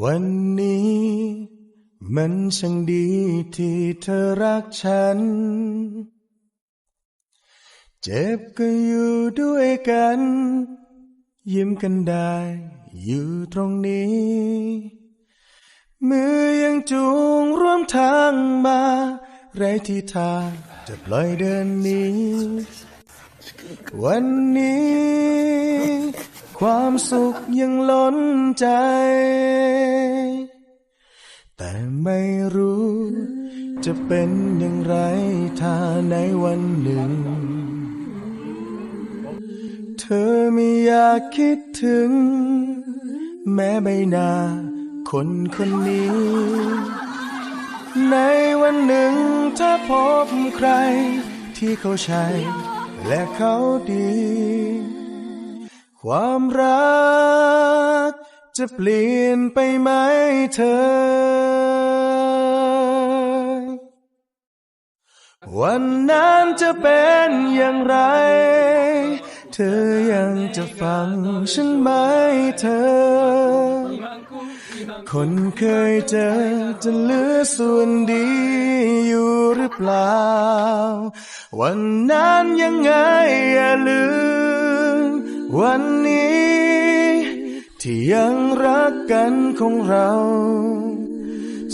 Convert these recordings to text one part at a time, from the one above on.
วันนี้ มันช่างดีที่เธอรักฉัน เจ็บก็อยู่ด้วยกัน ยิ้มกันได้อยู่ตรงนี้ มือยังจูงร่วมทางมาไรที่ทางจะปล่อยเดินนี้ วันนี้ ความสุขยังล้นใจ แต่ไม่รู้ จะเป็นอย่างไรถ้าในวันหนึ่ง เธอไม่อยากคิดถึง แม้ใบหน้าคนคนนี้ ในวันหนึ่งถ้าพบใคร ที่เขาใช่และเขาดี ความรัก จะเปลี่ยนไปไหมเธอ วันนั้นจะเป็นอย่างไร เธอยังจะฟังฉันไหมเธอ คนเคยเจอจะเหลือส่วนดีอยู่หรือเปล่า วันนั้นยังไงอย่าลืมวันนี้ ที่ยังรักกันของเรา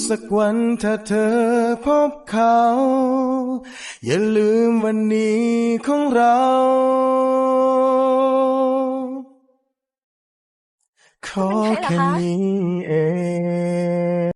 สักวันถ้าเธอพบเขา อย่าลืมวันนี้ของเรา ขอแค่นี้เอง